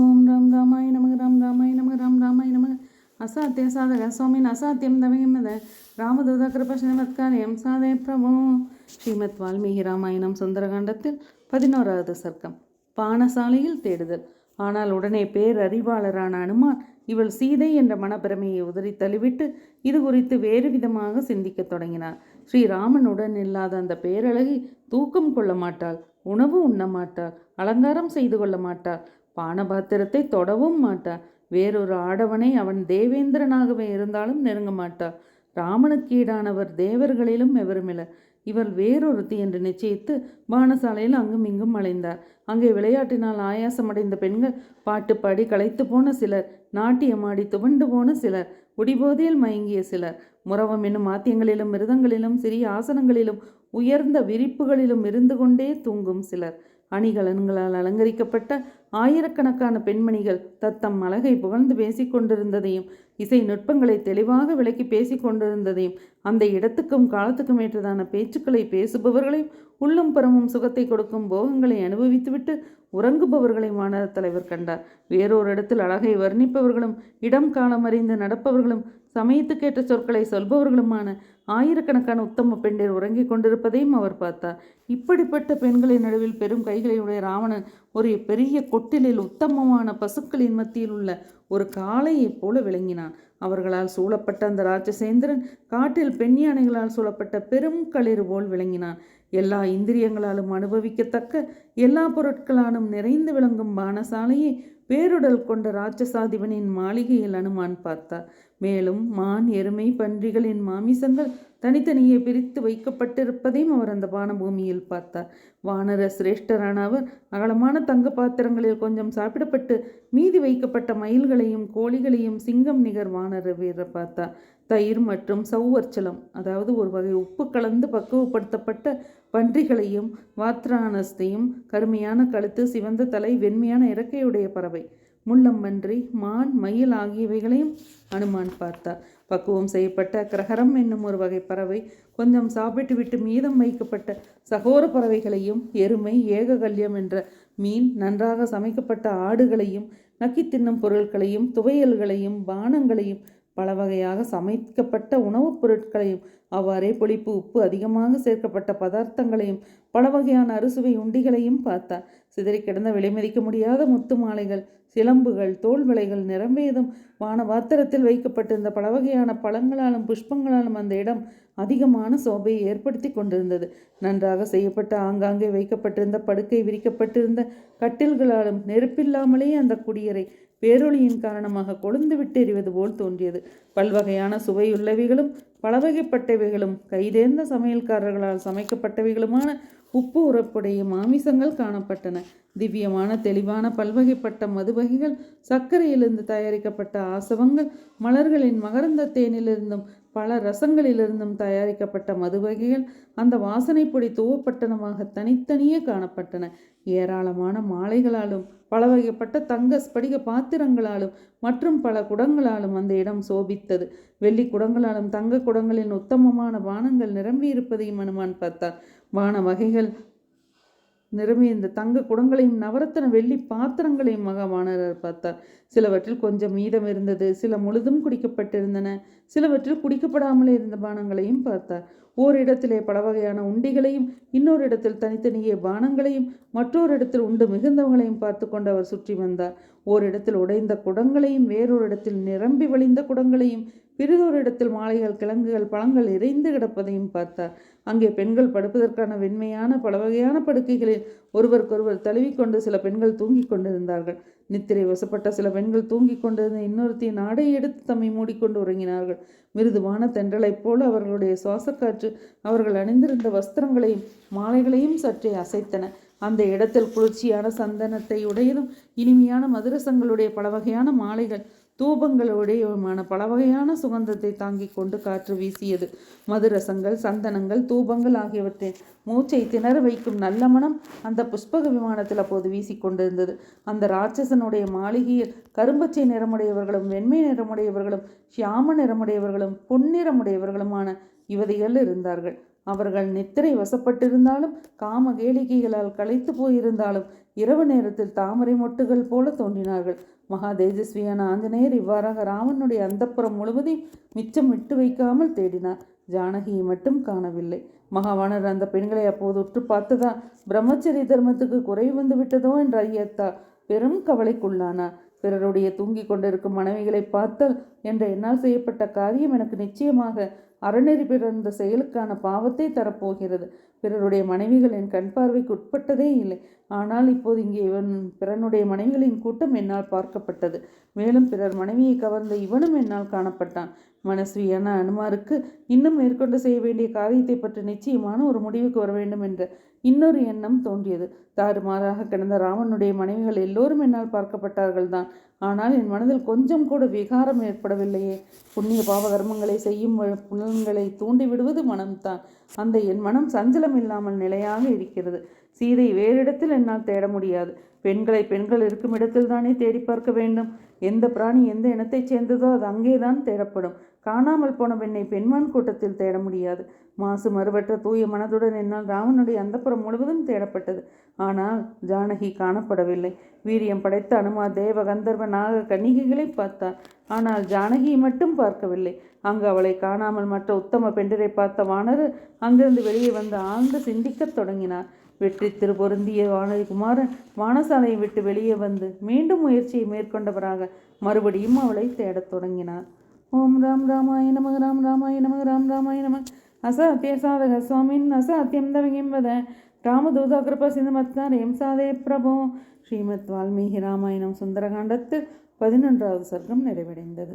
ஓம் ராம் ராமாய நமக ராம் ராமாய நமக ராம் ராமாய நமக. அசாத்திய சாதக சுவாமின் அசாத்தியம் தவயமத ராமதூத கிருபசனமத்காரியம் சாதய பிரபு. ஸ்ரீமத் வால்மீகி ராமாயணம் சுந்தரகாண்டத்தில் பதினோராவது சர்க்கம். பானசாலையில் தேடுதல். ஆனால் உடனே பேரறிவாளரான அனுமான் இவள் சீதை என்ற மனப்பிரமையை உதறி தள்ளிவிட்டு இது குறித்து வேறு விதமாக சிந்திக்கத் தொடங்கினார். ஸ்ரீராமனுடன் இல்லாத அந்த பேரழகி தூக்கம் கொள்ள மாட்டாள் உணவு உண்ண மாட்டாள் அலங்காரம் செய்து கொள்ள மாட்டாள். பானபாத்திரத்தை தொடவும் மாட்டாள் வேறொரு ஆடவனை அவன் தேவேந்திரனாகவே இருந்தாலும் நெருங்க மாட்டாள் ராமனுக்கு ஈடானவர் தேவர்களிலும் எவருமில்ல. இவள் வேறொருத்தி என்று நிச்சயித்து பானசாலையில் அங்கும் இங்கும் அலைந்தார். அங்கே விளையாட்டினால் ஆயாசமடைந்த பெண்கள் பாட்டு பாடி களைத்து போன சிலர் நாட்டியமாடி துவண்டு போன சிலர் உடிபோதையில் மயங்கிய சிலர். முறவம் என்னும் ஆத்தியங்களிலும் மிருதங்களிலும் சிறிய ஆசனங்களிலும் உயர்ந்த விரிப்புகளிலும் இருந்து கொண்டே தூங்கும் சிலர். அணிகலன்களால் அலங்கரிக்கப்பட்ட ஆயிரக்கணக்கான பெண்மணிகள் தத்தம் அழகை புகழ்ந்து பேசிக்கொண்டிருந்ததையும் இசை நுட்பங்களை தெளிவாக விளக்கி பேசிக்கொண்டிருந்ததையும் அந்த இடத்துக்கும் காலத்துக்கும் ஏற்றதான பேச்சுக்களை பேசுபவர்களையும் உள்ளும் புறமும் சுகத்தை கொடுக்கும் போகங்களை அனுபவித்துவிட்டு உறங்குபவர்களை மாணவர் தலைவர் கண்டார். வேறொரு இடத்தில் அழகை வர்ணிப்பவர்களும் இடம் காலம் அறிந்து நடப்பவர்களும் சமயத்துக்கேற்ற சொற்களை சொல்பவர்களுமான ஆயிரக்கணக்கான உத்தம பெண்டிர் உறங்கிக் கொண்டிருப்பதையும் அவர் பார்த்தார். இப்படிப்பட்ட பெண்களின் நடுவில் பெரும் கைகளையுடைய ராவணன் ஒரு பெரிய கொட்டிலில் உத்தமமான பசுக்களின் மத்தியில் உள்ள ஒரு காளையைப் போல விளங்கினான். அவர்களால் சூழப்பட்ட அந்த ராட்சசேந்திரன் காட்டில் பெண் யானைகளால் சூழப்பட்ட பெரும் களிறு போல் விளங்கினான். எல்லா இந்திரியங்களாலும் அனுபவிக்கத்தக்க எல்லா பொருட்களாலும் நிறைந்து விளங்கும் பானசாலையை பேருடல் கொண்ட ராட்சசாதிபனின் மாளிகையில் அனுமான் பார்த்தார். மேலும் மான் எருமை பன்றிகளின் மாமிசங்கள் தனித்தனியே பிரித்து வைக்கப்பட்டிருப்பதையும் அவர் அந்த பானபூமியில் பார்த்தார். வானர சிரேஷ்டரான அவர் அகலமான தங்க பாத்திரங்களில் கொஞ்சம் சாப்பிடப்பட்டு மீதி வைக்கப்பட்ட மயில்களையும் கோழிகளையும் சிங்கம் நிகர் வானர வீரர் பார்த்தார். தயிர் மற்றும் சௌவர்ச்சலம் அதாவது ஒரு வகை உப்பு கலந்து பக்குவப்படுத்தப்பட்ட பன்றிகளையும் வாத்ரானஸ்தையும் கருமையான கழுத்து சிவந்த தலை வெண்மையான இறக்கையுடைய பறவை முள்ளம்பன்றி மான் மயில் ஆகியவைகளையும் அனுமான் பார்த்தார் பக்குவம் செய்யப்பட்ட கிரகரம் என்னும் ஒரு வகை பறவை கொஞ்சம் சாப்பிட்டு விட்டு மீதம் வைக்கப்பட்ட சகோர பறவைகளையும் எருமை ஏககல்யம் என்ற மீன் நன்றாக சமைக்கப்பட்ட ஆடுகளையும் நக்கி தின்னும் பொருட்களையும் துவையல்களையும் பானங்களையும் பல வகையாக சமைக்கப்பட்ட உணவுப் பொருட்களையும் அவ்வாறே புளிப்பு உப்பு அதிகமாக சேர்க்கப்பட்ட பதார்த்தங்களையும் பல வகையான அறுசுவை உண்டிகளையும் பார்த்தார். சிதறி கிடந்த விலைமதிக்க முடியாத முத்து மாலைகள் சிலம்புகள் தோல் விலைகள் நிரம்பியதும் வானபாத்திரத்தில் வைக்கப்பட்டிருந்த பல வகையான பழங்களாலும் புஷ்பங்களாலும் அந்த இடம் அதிகமான சோபையை ஏற்படுத்தி கொண்டிருந்தது. நன்றாக செய்யப்பட்ட ஆங்காங்கே வைக்கப்பட்டிருந்த படுக்கை விரிக்கப்பட்டிருந்த கட்டில்களாலும் நெருப்பில்லாமலே அந்த குடியரை பேரொளியின் காரணமாக கொழுந்து விட்டெறிவது போல் தோன்றியது. பல்வகையான சுவையுள்ளவைகளும் பலவகைப்பட்டவைகளும் கைதேர்ந்த சமையல்காரர்களால் சமைக்கப்பட்டவைகளுமான உப்பு உரப்புடைய மாமிசங்கள் காணப்பட்டன. திவ்யமான தெளிவான பல்வகைப்பட்ட மதுவகைகள் சர்க்கரையிலிருந்து தயாரிக்கப்பட்ட ஆசவங்கள் மலர்களின் மகரந்த தேனிலிருந்தும் பல ரசங்களிலிருந்தும் தயாரிக்கப்பட்ட மதுவகைகள் அந்த வாசனைப்பொடி தூவப்பட்டனமாக தனித்தனியே காணப்பட்டன. ஏராளமான மாலைகளாலும் பல வகைப்பட்ட தங்க ஸ்படிக பாத்திரங்களாலும் மற்றும் பல குடங்களாலும் அந்த இடம் சோபித்தது. வெள்ளி குடங்களாலும் தங்க குடங்களின் உத்தமமான வானங்கள் நிரம்பியிருப்பதையும் அனுமான் பார்த்தார். வான வகைகள் நிரம்பிய இந்த தங்க குடங்களையும் நவரத்தன வெள்ளி பாத்திரங்களையும் மகாவானரர் பார்த்தார். சிலவற்றில் கொஞ்சம் மீதம் இருந்தது சில முழுதும் குடிக்கப்பட்டிருந்தன சிலவற்றில் குடிக்கப்படாமலே இருந்த பானங்களையும் பார்த்தார். ஓரிடத்திலே பல வகையான உண்டிகளையும் இன்னொரு இடத்தில் தனித்தனியே பானங்களையும் மற்றொரு இடத்தில் உண்டு மிகுந்தவங்களையும் பார்த்து கொண்டு அவர் சுற்றி வந்தார். ஓரிடத்தில் உடைந்த குடங்களையும் வேறொரு இடத்தில் நிரம்பி வழிந்த குடங்களையும் பிறிதொரு இடத்தில் மாலைகள் கிழங்குகள் பழங்கள் இறைந்து கிடப்பதையும் பார்த்தார். அங்கே பெண்கள் படுப்பதற்கான வெண்மையான பல வகையான படுக்கைகளில் ஒருவருக்கொருவர் தழுவிக்கொண்டு சில பெண்கள் தூங்கிக் கொண்டிருந்தார்கள். நித்திரை வசப்பட்ட சில பெண்கள் தூங்கிக் கொண்டிருந்த இன்னொருத்தின் ஆடை எடுத்து தம்மை மூடிக்கொண்டு உறங்கினார்கள். மிருதுவான தென்றலைப் போல அவர்களுடைய சுவாசக்காற்று அவர்கள் அணிந்திருந்த வஸ்திரங்களையும் மாலைகளையும் சற்றே அசைத்தன. அந்த இடத்தில் குளிர்ச்சியான சந்தனத்தை உடையதும் இனிமையான மதுரசங்களுடைய பல வகையான மாலைகள் தூபங்களுடையமான பல வகையான சுகந்தத்தை தாங்கிக் கொண்டு காற்று வீசியது. மதுரசங்கள் சந்தனங்கள் தூபங்கள் ஆகியவற்றின் மூச்சை திணற வைக்கும் நல்ல மனம் அந்த புஷ்பக விமானத்தில் அப்போது வீசிக்கொண்டிருந்தது அந்த ராட்சசனுடைய மாளிகையில் கரும்பச்சை நிறமுடையவர்களும் வெண்மை நிறமுடையவர்களும் ஷியாம நிறமுடையவர்களும் பொன்னிறமுடையவர்களுமான யுவதிகள் இருந்தார்கள். அவர்கள் நித்திரை வசப்பட்டிருந்தாலும் காம கேளிகைகளால் களைத்து போயிருந்தாலும் இரவு நேரத்தில் தாமரை மொட்டுகள் போல தோன்றினார்கள். மகா தேஜஸ்வியான ஆஞ்சநேயர் இவ்வாறாக ராமனுடைய அந்தப்புறம் முழுவதையும் மிச்சம் விட்டு வைக்காமல் தேடினார். ஜானகியை மட்டும் காணவில்லை. மகாவாணர் அந்த பெண்களை அப்போது உற்று பார்த்ததா பிரம்மச்சரிய தர்மத்துக்கு குறைவு வந்து விட்டதோ என்ற ஐயத்தா பெரும் கவலைக்குள்ளானார். பிறருடைய தூங்கிக் கொண்டிருக்கும் மனைவிகளை பார்த்தல் என்ற என்னால் செய்யப்பட்ட காரியம் எனக்கு நிச்சயமாக அறநெறி பிறந்த செயலுக்கான பாவத்தை தரப்போகிறது. பிறருடைய மனைவிகள் என் கண் பார்வைக்கு உட்பட்டதே இல்லை. ஆனால் இப்போது இங்கே இவன் பிறனுடைய மனைவிகளின் கூட்டம் என்னால் பார்க்கப்பட்டது. மேலும் பிறர் மனைவியை கவர்ந்த இவனும் என்னால் காணப்பட்டான். மனஸ்வியான அனுமாருக்கு இன்னும் மேற்கொண்டு செய்ய வேண்டிய காரியத்தை பற்றி நிச்சயமான ஒரு முடிவுக்கு வர வேண்டும் என்ற இன்னொரு எண்ணம் தோன்றியது. தாறுமாறாக கிடந்த ராமனுடைய மனைவிகள் எல்லோரும் என்னால் பார்க்கப்பட்டார்கள் தான் ஆனால் என் மனதில் கொஞ்சம் கூட விகாரம் ஏற்படவில்லையே. புண்ணிய பாவ கர்மங்களை செய்யும் புலன்களை தூண்டி விடுவது மனம்தான். அந்த என் மனம் சஞ்சலம் இல்லாமல் நிலையாக இருக்கிறது. சீதை வேறு இடத்தில் என்னால் தேட முடியாது. பெண்களை பெண்கள் இருக்கும் இடத்தில் தானே தேடி பார்க்க வேண்டும். எந்த பிராணி எந்த இனத்தைச் சேர்ந்ததோ அது அங்கேதான் தேடப்படும். காணாமல் போன பெண்ணை பெண்மான் கூட்டத்தில் தேட முடியாது. மாசு மறுவற்ற தூய மனதுடன் என்னால் ராமனுடைய அந்தப்புறம் முழுவதும் தேடப்பட்டது. ஆனால் ஜானகி காணப்படவில்லை. வீரியம் படைத்த அனுமா தேவ கந்தர்வ நாக கன்னிகைகளை பார்த்தார் ஆனால் ஜானகியை மட்டும் பார்க்கவில்லை. அங்கு அவளை காணாமல் மற்ற உத்தம பெண்டரை பார்த்த வானரு அங்கிருந்து வெளியே வந்து ஆழ்ந்து சிந்திக்கத் தொடங்கினார். வெற்றி திருப்பொருந்திய வானதி குமாரன் வானசாலையை விட்டு வெளியே வந்து மீண்டும் முயற்சியை மேற்கொண்டவராக மறுபடியும் அவளை தேடத் தொடங்கினார். ஓம் ராம் ராமாய நமக ராம் ராமாய நமக ராம் ராமாய நமக. அசாத்திய சாதக சுவாமின் அசாத்தியம் தவகிம் வத ராமதூதா கிருபா கிருப சிந்தமத்காரயம் சாதே பிரபோ. ஸ்ரீமத் வால்மீகி ராமாயணம் சுந்தரகாண்டத்து பதினொன்றாவது சர்க்கம் நிறைவடைந்தது.